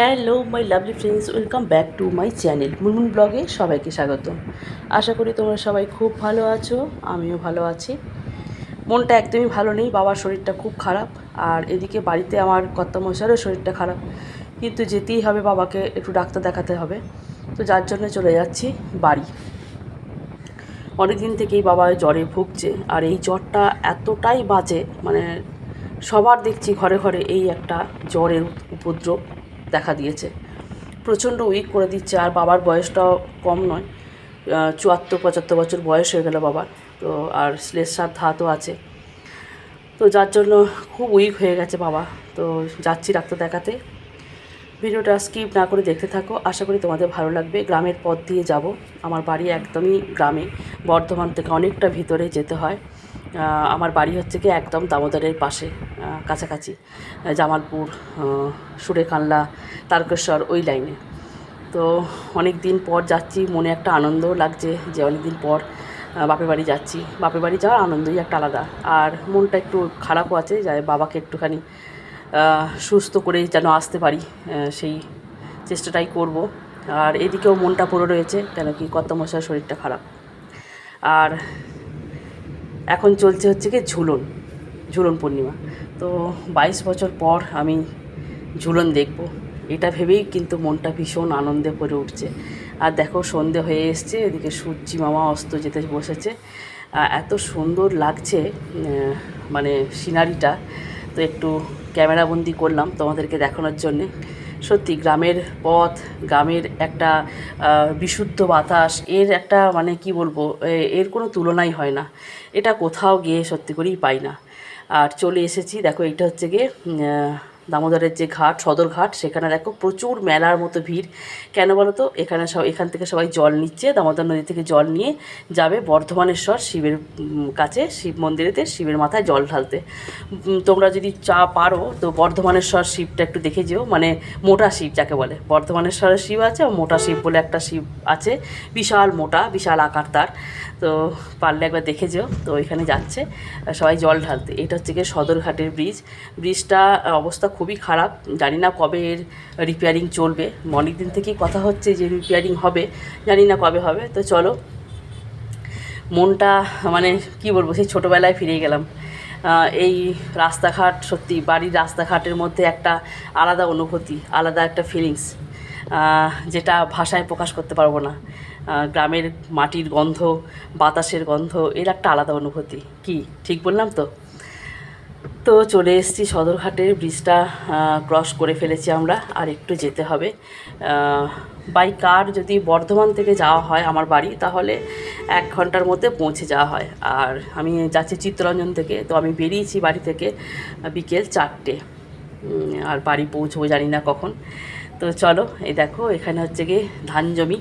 Hello my lovely friends welcome back to my channel Munmun ব্লগে সবাইকে স্বাগত আশা করি তোমরা সবাই খুব ভালো আছো, আমিও ভালো আছি। মনটা একদমই ভালো নেই, বাবার শরীরটা খুব খারাপ, আর এদিকে বাড়িতে আমার কর্তামশারও শরীরটা খারাপ। কিন্তু যেতেই হবে বাবাকে, একটু ডাক্তার দেখাতে হবে। তো যার জন্য চলে যাচ্ছি বাড়ি। অনেক দিন থেকেই বাবা জ্বরে ভুগছে, আর এই জ্বরটা এতটাই বাজে মানে সবার দেখছি ঘরে ঘরে এই একটা জ্বরের উপদ্রব। দেখা দিয়েছে। প্রচণ্ড উইক করে দিচ্ছে। আর বাবার বয়সটাও কম নয়। চুয়াত্তর, পঁচাত্তর বছর বয়স হয়ে গেল বাবার। তো আর শ্লেষার ধাতও আছে। তো যার জন্য খুব উইক হয়ে গেছে বাবা। তো যাচ্ছি ডাক্তার দেখাতে। ভিডিওটা স্কিপ না করে দেখতে থাকো। আশা করি তোমাদের ভালো লাগবে। গ্রামের পথ দিয়ে যাব। আমার বাড়ি একদমই গ্রামে। বর্ধমান থেকে অনেকটা ভিতরে যেতে হয়। আমার বাড়ি হচ্ছে কি একদম দামোদরের পাশে কাছাকাছি জামালপুর সুরেকানলা তারকেশ্বর ওই লাইনে তো অনেক দিন পর যাচ্ছি, মনে একটা আনন্দও লাগছে যে অনেক দিন পর বাপের বাড়ি যাচ্ছি। বাপের বাড়ি যাওয়ার আনন্দই একটা আলাদা। আর মনটা একটু খারাপও আছে যে বাবাকে একটুখানি সুস্থ করে যেন আসতে পারি সেই চেষ্টাটাই করব। আর এদিকেও মনটা পড়ে রয়েছে, কেন কি কত মশার শরীরটা খারাপ। আর এখন চলছে হচ্ছে কি ঝুলন ঝুলন পূর্ণিমা। তো বাইশ বছর পর আমি ঝুলন দেখব। এটা ভেবেই কিন্তু মনটা ভীষণ আনন্দে ভরে উঠছে। আর দেখো সন্ধে হয়ে এসছে, এদিকে সূর্যি মামা অস্ত যেতে বসেছে। এত সুন্দর লাগছে মানে সিনারিটা। তো একটু ক্যামেরাবন্দি করলাম তোমাদেরকে দেখানোর জন্যে। সত্যি গ্রামের পথ, গ্রামের একটা বিশুদ্ধ বাতাস, এর একটা মানে কি বলব এর কোনো তুলনাই হয় না। এটা কোথাও গিয়ে সত্যি করেই পাই না। আর চলে এসেছি, দেখো এটা হচ্ছে গিয়ে দামোদরের যে ঘাট, সদর ঘাট, সেখানে দেখো প্রচুর মেলার মতো ভিড়। কেন বলো তো এখানে সব, এখান থেকে সবাই জল নিচ্ছে, দামোদর নদী থেকে জল নিয়ে যাবে বর্ধমানেশ্বর শিবের কাছে, শিব মন্দিরেতে, শিবের মাথায় জল ঢালতে। তোমরা যদি চা পারো, তো বর্ধমানেশ্বর শিবটা একটু দেখে যেও। মানে মোটা শিব যাকে বলে। বর্ধমানেশ্বরের শিব আছে মোটা শিব বলে একটা শিব আছে। বিশাল মোটা, বিশাল আকার তার। তো পারলে একবার দেখে যেও। তো ওইখানে যাচ্ছে, সবাই জল ঢালতে। এটা হচ্ছে গিয়ে সদরঘাটের ব্রিজ। ব্রিজটা অবস্থা খুবই খারাপ। জানি না কবে এর রিপেয়ারিং চলবে। অনেক দিন থেকেই কথা হচ্ছে যে রিপেয়ারিং হবে। জানি না কবে হবে। তো চলো, মনটা মানে কি বলব, সেই ছোটোবেলায় ফিরে গেলাম। এই রাস্তাঘাট সত্যি, বাড়ির রাস্তাঘাটের মধ্যে একটা আলাদা অনুভূতি, আলাদা একটা ফিলিংস যেটা ভাষায় প্রকাশ করতে পারব না। গ্রামের মাটির গন্ধ, বাতাসের গন্ধ, এর একটা আলাদা অনুভূতি। কি? ঠিক বললাম তো? তো চলে এসেছি সদরঘাটের ব্রিজটা ক্রস করে ফেলেছি আমরা, আর একটু যেতে হবে। বাই কার যদি বর্ধমান থেকে যাওয়া হয় আমার বাড়ি, তাহলে এক ঘণ্টার মধ্যে পৌঁছে যাওয়া হয়। আর আমি যাচ্ছি চিত্তরঞ্জন থেকে, তো আমি বেরিয়েছি বাড়ি থেকে বিকেল চারটে। আর বাড়ি পৌঁছবো জানি না কখন। তো চলো, এই দেখো, এখানে হচ্ছে গিয়ে ধান জমি।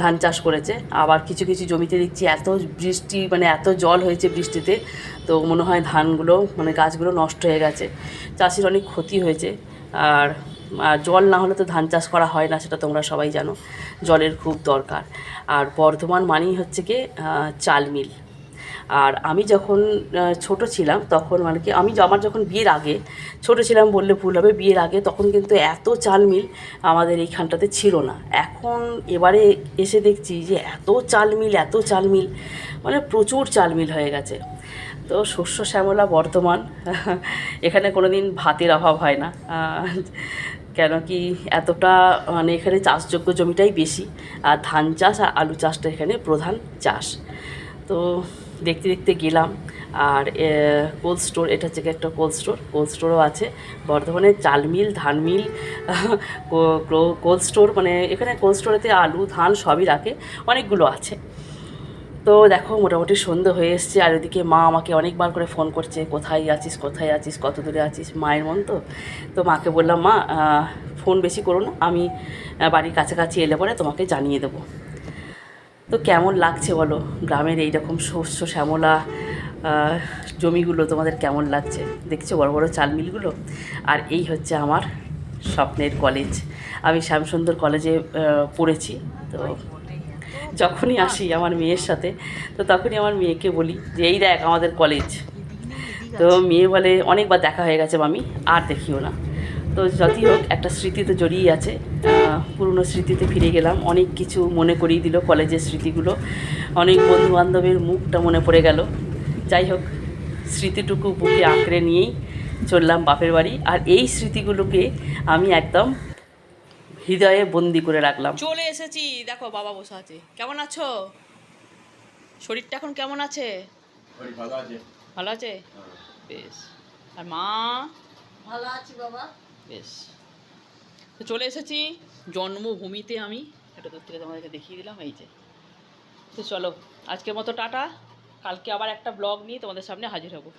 ধান চাষ করেছে। আবার কিছু কিছু জমিতে দেখছি এত বৃষ্টি মানে এত জল হয়েছে বৃষ্টিতে, তো মনে হয় ধানগুলো মানে গাছগুলো নষ্ট হয়ে গেছে। চাষির অনেক ক্ষতি হয়েছে। আর জল না হলে তো ধান চাষ করা হয় না, সেটা তোমরা সবাই জানো। জলের খুব দরকার। আর বর্ধমান মানেই হচ্ছে কি চাল মিল। আর আমি যখন ছোট ছিলাম তখন মানে কি, আমি আমার যখন বিয়ের আগে, ছোট ছিলাম বললে ভুল হবে, বিয়ের আগে তখন কিন্তু এত চাল মিল আমাদের এইখানটাতে ছিল না। এখন এবারে এসে দেখছি যে এত চাল মিল এত চাল মিল মানে প্রচুর চাল মিল হয়ে গেছে। তো শস্য শ্যামলা বর্তমান, এখানে কোনো দিন ভাতের অভাব হয় না। কেন কি এতটা মানে এখানে চাষযোগ্য জমিটাই বেশি, আর ধান চাষ আর আলু চাষটা এখানে প্রধান চাষ। তো দেখতে দেখতে গেলাম। আর কোল্ড স্টোর এটা হচ্ছে একটা কোল্ড স্টোর কোল্ড স্টোরও আছে। বর্ধমানে চাল মিল, ধান মিল কোল্ড স্টোর মানে এখানে কোল্ড স্টোরেতে আলু, ধান সবই রাখে, অনেকগুলো আছে। তো দেখো, মোটামুটি সন্ধে হয়ে এসছে, আর ওদিকে মা আমাকে অনেকবার করে ফোন করছে, কোথায় আছিস কোথায় আছিস, কত দূরে আছিস? মায়ের মন তো? তো মাকে বললাম, মা ফোন বেশি করো না, আমি বাড়ির কাছাকাছি এলে পরে তোমাকে জানিয়ে দেবো। তো কেমন লাগছে বলো? গ্রামের এইরকম শস্য, শ্যামলা জমিগুলো তোমাদের কেমন লাগছে? দেখছ বড় বড় চাল মিলগুলো আর এই হচ্ছে আমার স্বপ্নের কলেজ আমি শ্যামসুন্দর কলেজে পড়েছি, তো যখনই আসি আমার মেয়ের সাথে, তো তখনই আমার মেয়েকে বলি যে, এই দেখ আমাদের কলেজ তো মেয়ে বলে, অনেকবার দেখা হয়ে গেছে মামি, আর দেখিও না। তো যতই হোক একটা স্মৃতি তো জড়িয়ে আছে। পুরনো স্মৃতিতে ফিরে গেলাম। অনেক কিছু মনে করিয়ে দিল কলেজের স্মৃতিগুলো। অনেক বন্ধু বান্ধবের মুখটা মনে পড়ে গেল। যাই হোক স্মৃতিটুকু বুকে আঁকড়ে নিয়েই চললাম বাপের বাড়ি। আর এই স্মৃতিগুলোকে আমি একদম হৃদয়ে বন্দি করে রাখলাম। চলে এসেছি। দেখো বাবা বসে আছে। কেমন আছো? শরীরটা এখন কেমন আছে? ভালো আছে। ভালো আছে? বেশ। আর মা? ভালো আছি বাবা। বেশ। তো চলে এসেছি জন্মভূমিতে আমি। একটা দূর থেকে তোমাদেরকে দেখিয়ে দিলাম, এই যে। তো চলো, আজকের মতো টাটা। কালকে আবার একটা ব্লগ নিয়ে তোমাদের সামনে হাজির হব।